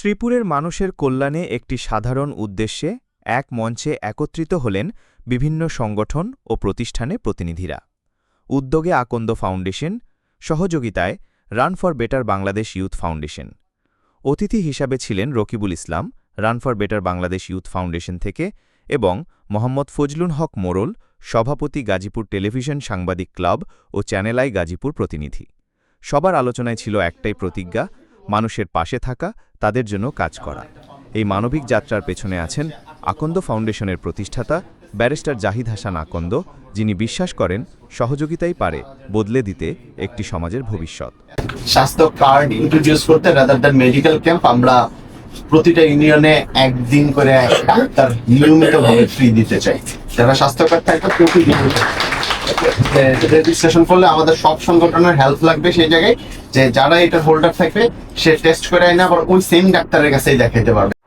শ্রীপুরের মানুষের কল্যাণে একটি সাধারণ উদ্দেশ্যে এক মঞ্চে একত্রিত হলেন বিভিন্ন সংগঠন ও প্রতিষ্ঠানে প্রতিনিধিরা। উদ্যোগে আকন্দ ফাউন্ডেশন, সহযোগিতায় run for better Bangladesh youth foundation. অতিথি হিসাবে ছিলেন Rakibul Islam, run for better Bangladesh youth foundation থেকে এবং মোহাম্মদ ফজলুল হক মোরল, সভাপতি গাজীপুর টেলিভিশন সাংবাদিক ক্লাব ও চ্যানেল আই গাজীপুর প্রতিনিধি। সবার আলোচনায় ছিল একটাই প্রতিজ্ঞা মানুষের পাশে থাকা, তাদের জন্য কাজ করা। এই মানবিক যাত্রার পেছনে আছেন আকন্দ ফাউন্ডেশনের প্রতিষ্ঠাতা ব্যারিস্টার জাহিদ হাসান আকন্দ, যিনি বিশ্বাস করেন সহযোগিতাই পারে বদলে দিতে একটি সমাজের ভবিষ্যৎ। স্বাস্থ্য কার্ড ইন্ট্রোডিউস করতে রাদার দ্যান মেডিকেল ক্যাম্প আমরা প্রতিটা ইউনিয়নে একদিন করে ডাক্তার নিয়মিত ভাবে ফ্রি দিতে চাই। যারা স্বাস্থ্য কার্ড থাকবে প্রতিদিন রেজিস্ট্রেশন করলে আমাদের সব সংগঠনের হেল্প লাগবে সেই জায়গায়, যে যারা এটা হোল্ডার থাকবে, সে টেস্ট করে না আবার ওই সেম ডাক্তারের কাছেই দেখাইতে পারবে।